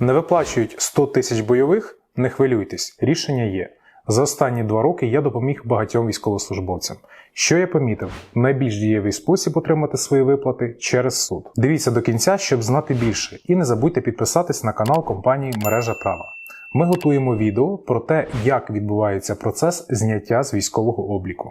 Не виплачують 100 тисяч бойових? Не хвилюйтесь, рішення є. За останні два роки я допоміг багатьом військовослужбовцям. Що я помітив? Найбільш дієвий спосіб отримати свої виплати через суд. Дивіться до кінця, щоб знати більше, і не забудьте підписатись на канал компанії Мережа Права. Ми готуємо відео про те, як відбувається процес зняття з військового обліку.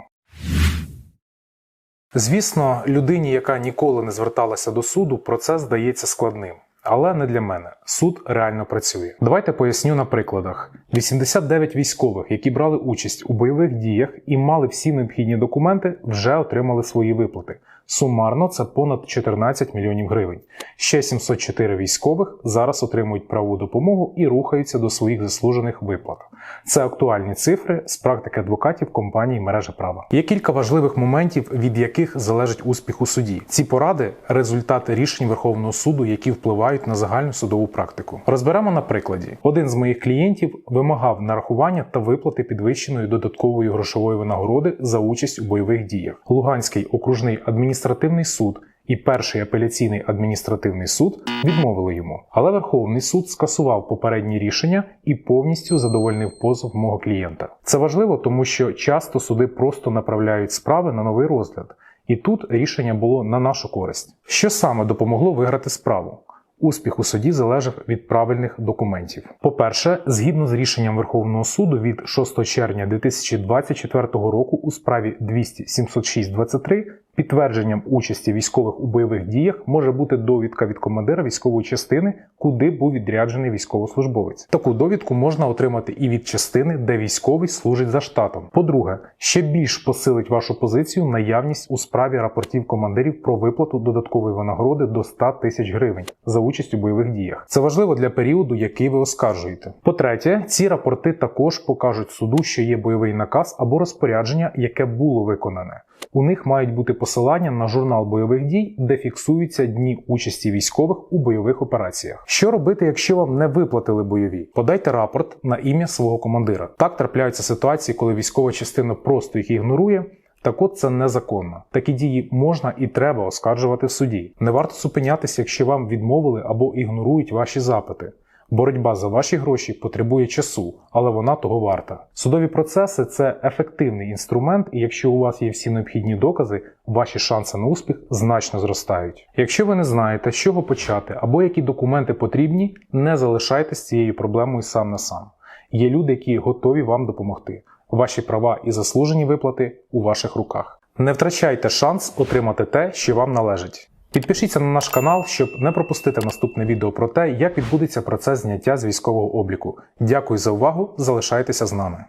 Звісно, людині, яка ніколи не зверталася до суду, процес здається складним. Але не для мене. Суд реально працює. Давайте поясню на прикладах: 89 військових, які брали участь у бойових діях і мали всі необхідні документи, вже отримали свої виплати. Сумарно це понад 14 мільйонів гривень. Ще 704 військових зараз отримують правову допомогу і рухаються до своїх заслужених виплат. Це актуальні цифри з практики адвокатів компанії мережа права. Є кілька важливих моментів, від яких залежить успіх у суді. Ці поради результати рішень Верховного суду, які впливають на загальну судову практику. Розберемо на прикладі. Один з моїх клієнтів вимагав нарахування та виплати підвищеної додаткової грошової винагороди за участь у бойових діях. Луганський окружний адміністративний суд і перший апеляційний адміністративний суд відмовили йому. Але Верховний суд скасував попередні рішення і повністю задовольнив позов мого клієнта. Це важливо, тому що часто суди просто направляють справи на новий розгляд. І тут рішення було на нашу користь. Що саме допомогло виграти справу? Успіх у суді залежав від правильних документів. По-перше, згідно з рішенням Верховного суду від 6 червня 2024 року у справі 200-706-23 підтвердженням участі військових у бойових діях може бути довідка від командира військової частини, куди був відряджений військовослужбовець. Таку довідку можна отримати і від частини, де військовий служить за штатом. По-друге, ще більш посилить вашу позицію наявність у справі рапортів командирів про виплату додаткової винагороди до 100 тисяч гривень за участь у бойових діях. Це важливо для періоду, який ви оскаржуєте. По-третє, ці рапорти також покажуть суду, що є бойовий наказ або розпорядження, яке було виконане. У них мають бути посилання на журнал бойових дій, де фіксуються дні участі військових у бойових операціях. Що робити, якщо вам не виплатили бойові? Подайте рапорт на ім'я свого командира. Так трапляються ситуації, коли військова частина просто їх ігнорує. Так от це незаконно. Такі дії можна і треба оскаржувати в суді. Не варто зупинятися, якщо вам відмовили або ігнорують ваші запити. Боротьба за ваші гроші потребує часу, але вона того варта. Судові процеси це ефективний інструмент, і якщо у вас є всі необхідні докази, ваші шанси на успіх значно зростають. Якщо ви не знаєте, з чого почати або які документи потрібні, не залишайтесь цією проблемою сам на сам. Є люди, які готові вам допомогти. Ваші права і заслужені виплати у ваших руках. Не втрачайте шанс отримати те, що вам належить. Підпишіться на наш канал, щоб не пропустити наступне відео про те, як відбудеться процес зняття з військового обліку. Дякую за увагу! Залишайтеся з нами.